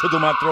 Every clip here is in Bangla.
শুধুমাত্র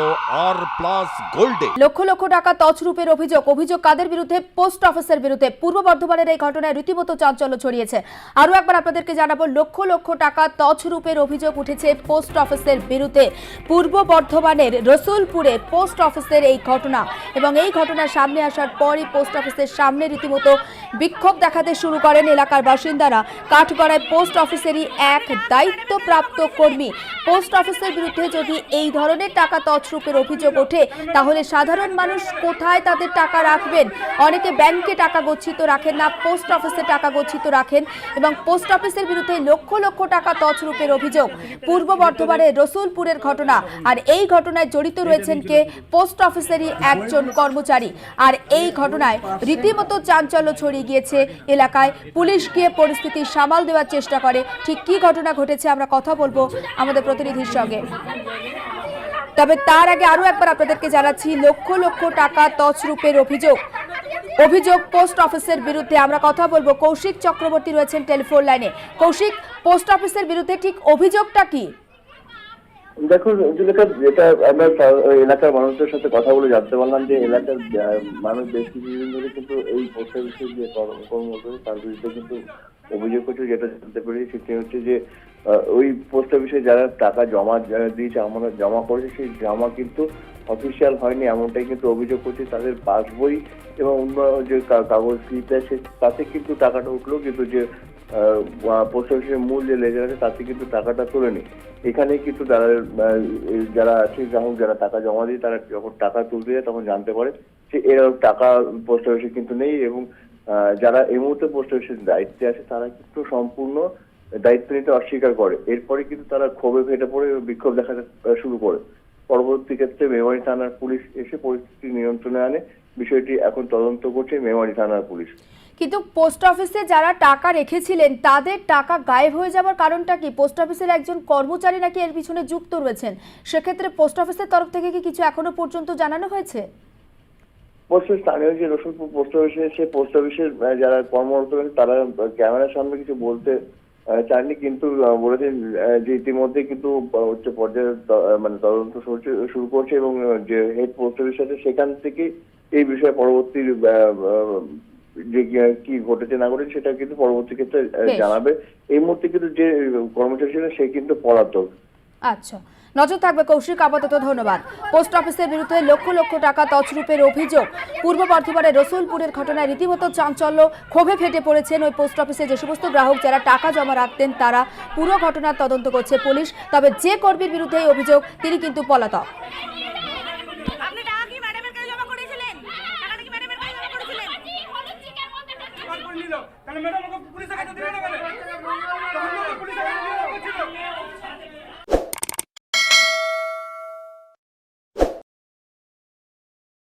আর প্লাস গোল্ডে লক্ষ লক্ষ টাকা তছরূপের অভিযোগ। অভিযোগ কাদের বিরুদ্ধে? পোস্ট অফিসের বিরুদ্ধে। পূর্ব বর্ধমানের এই ঘটনায় রীতিমতো চাঞ্চল্য ছড়িয়েছে। আরও একবার আপনাদেরকে জানাব, লক্ষ লক্ষ টাকা তছরূপের অভিযোগ উঠেছে পোস্ট অফিসের বিরুদ্ধে। পূর্ব বর্ধমানের রসুলপুরে পোস্ট অফিসের এই ঘটনা এবং এই ঘটনা সামনে আসার পরই পোস্ট অফিসের সামনে রীতিমতো বিক্ষোভ দেখাতে শুরু করেন এলাকার বাসিন্দারা। কাঠগড়ায় পোস্ট অফিসেরই এক দায়িত্বপ্রাপ্ত কর্মী। পোস্ট অফিসের বিরুদ্ধে যদি এই ধরনের টাকা তছরূপের অভিযোগ ওঠে, তাহলে সাধারণ মানুষ কোথায় তাদের টাকা রাখবেন? অনেকে ব্যাংকে টাকা গচ্ছিত রাখেন না, পোস্ট অফিসে টাকা গচ্ছিত রাখেন এবং পোস্ট অফিসের বিরুদ্ধে লক্ষ লক্ষ টাকা তছরূপের অভিযোগ। পূর্ব বর্ধমানের রসুলপুরের ঘটনা, আর এই ঘটনায় জড়িত রয়েছেন কে? পোস্ট অফিসেরই একজন কর্মচারী। আর এই ঘটনায় রীতিমতো চাঞ্চল্য ছড়িয়ে গিয়েছে এলাকায়। পুলিশ গিয়ে পরিস্থিতি সামাল দেওয়ার চেষ্টা করে। ঠিক কি ঘটনা ঘটেছে আমরা কথা বলব আমাদের প্রতিনিধির সঙ্গে। তবে তার আগে আরও একবার আপনাদেরকে জানাচ্ছি লক্ষ লক্ষ টাকা তছরূপের অভিযোগ। অভিযোগ পোস্ট অফিসের বিরুদ্ধে আমরা কথা বলব। কৌশিক চক্রবর্তী রয়েছেন টেলিফোন লাইনে। কৌশিক, পোস্ট অফিসের বিরুদ্ধে ঠিক অভিযোগটা কি? দেখুন জুলেখা যেটা আমরা এলাকার মানুষদের সাথে কথা বলে জানতে পারলাম যে এলাকার মানুষ বেশ কিছুদিন ধরে কিন্তু এই পোস্ট অফিসের যে কর্ম- কর্মকর্তা তার বিরুদ্ধে কিন্তু অভিযোগ করছে, যেটা জানতে পেরেছি সেটি হচ্ছে যে ওই পোস্ট অফিসে যারা টাকা জমা দিয়েছে, আমরা জমা করেছে, সেই জমা কিন্তু অফিসিয়াল হয়নি, এমনটাই কিন্তু অভিযোগ করছে তাদের পাসবই এবং অন্য যে কাগজ স্লিপ আছে, তাতে কিন্তু টাকাটা উঠল, কিন্তু যে পোস্ট অফিসের মূল যে লেজার আছে, তাতে কিন্তু টাকাটা তোলেনি। এখানে কিন্তু তারা যারা আছে গ্রাহক যারা টাকা জমা দিয়ে, তারা যখন টাকা তুলতে যায়, তখন জানতে পারে যে এরকম টাকা পোস্ট অফিসে কিন্তু নেই এবং যারা এই মুহূর্তে পোস্ট অফিসের দায়িত্বে আছে, তারা কিন্তু সম্পূর্ণ দায়িত্ব নিতে অস্বীকার করে। এরপরে কিন্তু তারা ক্ষোভে ফেটে পড়ে বিক্ষোভ দেখাতে আহ, শুরু করে। পরবর্তী ক্ষেত্রে মেমারি থানার পুলিশ এসে পরিস্থিতি নিয়ন্ত্রণে আনে। বিষয়টি এখন তদন্ত করছে মেমারি থানার পুলিশ। কিন্তু পোস্ট অফিসে যারা টাকা রেখেছিলেন তাদের টাকা গায়েব হয়ে যাওয়ার কারণটা কি? পোস্ট অফিসের একজন কর্মচারী নাকি এর পিছনে যুক্ত রয়েছেন? সেক্ষেত্রে পোস্ট অফিসের তরফ থেকে কি কিছু এখনও পর্যন্ত জানানো হয়েছে? স্থানীয় যে রসুলপুর পোস্ট অফিসে সে পোস্ট অফিসের যারা কর্মরত তারা ক্যামেরার সামনে কিছু বলতে চাননি কিন্তু বলেছেন যে ইতিমধ্যে কিন্তু উচ্চ পর্যায়ে মানে তদন্ত শুরু- করছে এবং যে হেড পোস্ট অফিস আছে সেখান থেকে এই বিষয়ে পরবর্তী যে কি- কি ঘটেছে না ঘটেছে সেটা কিন্তু পরবর্তী ক্ষেত্রে জানাবে। এই মুহূর্তে কিন্তু যে কর্মচারী ছিল সে কিন্তু পলাতক। আচ্ছা। নজর থাকবে কৌশিক, আপাতত ধন্যবাদ। পোস্ট অফিসের বিরুদ্ধে লক্ষ লক্ষ টাকা তছরূপের অভিযোগ। পূর্ব বর্ধমানের রসুলপুরের ঘটনায় রীতিমতো চাঞ্চল্য ক্ষোভে ফেটে পড়েছেন ওই পোস্ট অফিসে যে সমস্ত গ্রাহক যারা টাকা জমা রাখতেন, তারা পুরো ঘটনার তদন্ত করছে পুলিশ। তবে যে কর্মীর বিরুদ্ধে এই অভিযোগ, তিনি কিন্তু পলাতক।